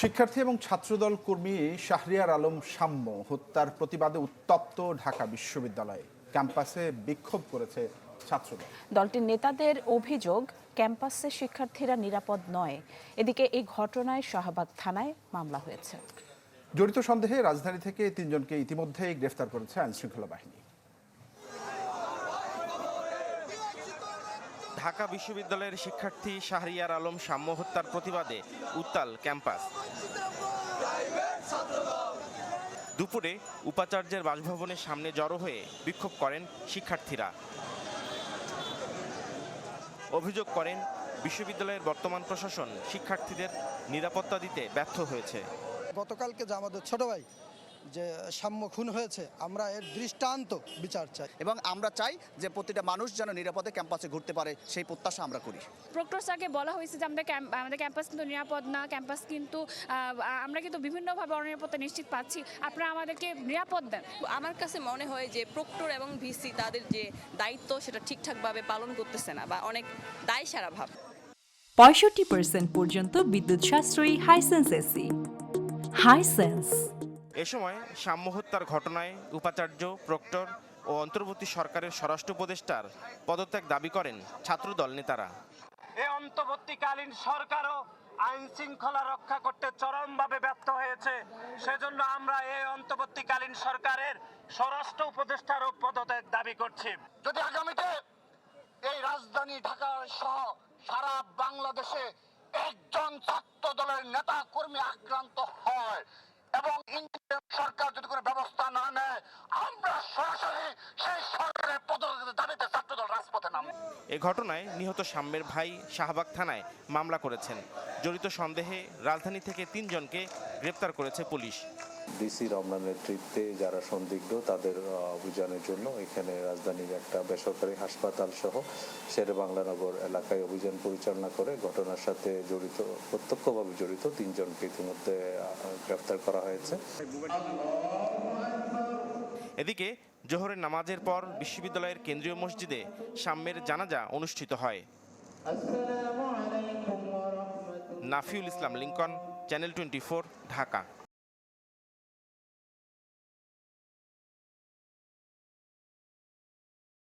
শিক্ষার্থী এবং ছাত্রদল কর্মী শাহরিয়ার আলম সাম্য হত্যার প্রতিবাদে উত্তপ্ত ঢাকা বিশ্ববিদ্যালয়ে। ক্যাম্পাসে বিক্ষোভ করেছে ছাত্রদল। দলটির নেতাদের অভিযোগ ক্যাম্পাসে শিক্ষার্থীরা নিরাপদ নয়। এদিকে এই ঘটনায় শাহবাগ থানায় মামলা হয়েছে। জড়িত সন্দেহে রাজধানী থেকে তিনজনকে ইতিমধ্যেই গ্রেফতার করেছে আইনশৃঙ্খলা বাহিনী। ঢাকা বিশ্ববিদ্যালয়ের শিক্ষার্থী শাহরিয়ার আলম সাম্য হত্যার প্রতিবাদে উত্তাল ক্যাম্পাস। দুপুরে উপাচার্যের বাসভবনের সামনে জড়ো হয়ে বিক্ষোভ করেন শিক্ষার্থীরা। অভিযোগ করেন, বিশ্ববিদ্যালয়ের বর্তমান প্রশাসন শিক্ষার্থীদের নিরাপত্তা দিতে ব্যর্থ হয়েছে। গতকালকে যে আমাদের ছোট ভাই যে সাম্য খুন হয়েছে আমরা এর দৃষ্টান্ত বিচার চাই। এবং আমরা চাই যে প্রতিটা মানুষ যেন নিরাপদে ক্যাম্পাসে ঘুরতে পারে সেই প্রত্যাশা আমরা করি। প্রক্টর স্যারকে বলা হয়েছে যে আমাদের ক্যাম্প আমাদের ক্যাম্পাস কিন্তু নিরাপদ না ক্যাম্পাস কিন্তু আহ, আমরা কিন্তু বিভিন্নভাবে অনিরাপত্তা নিশ্চিত পাচ্ছি। আপনারা আমাদেরকে নিরাপদ দেন। আমার কাছে মনে হয় যে প্রক্টর এবং ভিসি তাদের যে দায়িত্ব সেটা ঠিকঠাকভাবে পালন করতেছে না বা অনেক দায় সারা ভাব। পঁয়ষট্টি পার্সেন্ট পর্যন্ত বিদ্যুৎ সাশ্রয়ী হাইসেন্স এসি হাইসেন্স এ সময় সাম্য হত্যার ঘটনায় উপাচার্য প্রক্টর ও অন্তর্বর্তী সরকারের স্বরাষ্ট্র উপদেষ্টার পদত্যাগ দাবি করেন ছাত্রদল নেতারা। এই অন্তর্বর্তীকালীন সরকারও আইন শৃঙ্খলা রক্ষা করতে চরমভাবে ব্যর্থ হয়েছে। সেজন্য আমরা এই অন্তর্বর্তীকালীন সরকারের স্বরাষ্ট্র উপদেষ্টারও পদত্যাগ দাবি করছি। যদি আগামীতে এই রাজধানী ঢাকা সহ সারা বাংলাদেশে একজন ছাত্র দলের নেতা কর্মী আক্রান্ত হয় এবং ইন্ডিয়ান সরকার যদি কোনো ব্যবস্থা না নেয়, আমরা সরাসরি সেই সরকারের পদক্ষেপের দাবিতে ছাত্রদল রাজপথে নাম এ ঘটনায় নিহত সাম্যের ভাই শাহবাগ থানায় মামলা করেছেন। জড়িত সন্দেহে রাজধানী থেকে তিনজনকে গ্রেপ্তার করেছে পুলিশ। ডিসি রমনার নেতৃত্বে যারা সন্দিগ্ধ তাদের অভিযানের জন্য এখানে রাজধানীর একটা বেসরকারি হাসপাতাল সহ শেরে বাংলানগর এলাকায় অভিযান পরিচালনা করে ঘটনার সাথে জড়িত প্রত্যক্ষভাবে জড়িত তিনজনকে ইতিমধ্যে গ্রেফতার করা হয়েছে। এদিকে জোহরের নামাজের পর বিশ্ববিদ্যালয়ের কেন্দ্রীয় মসজিদে সাম্যের জানাজা অনুষ্ঠিত হয়। Nafiul Islam Lincoln channel twenty Dhaka.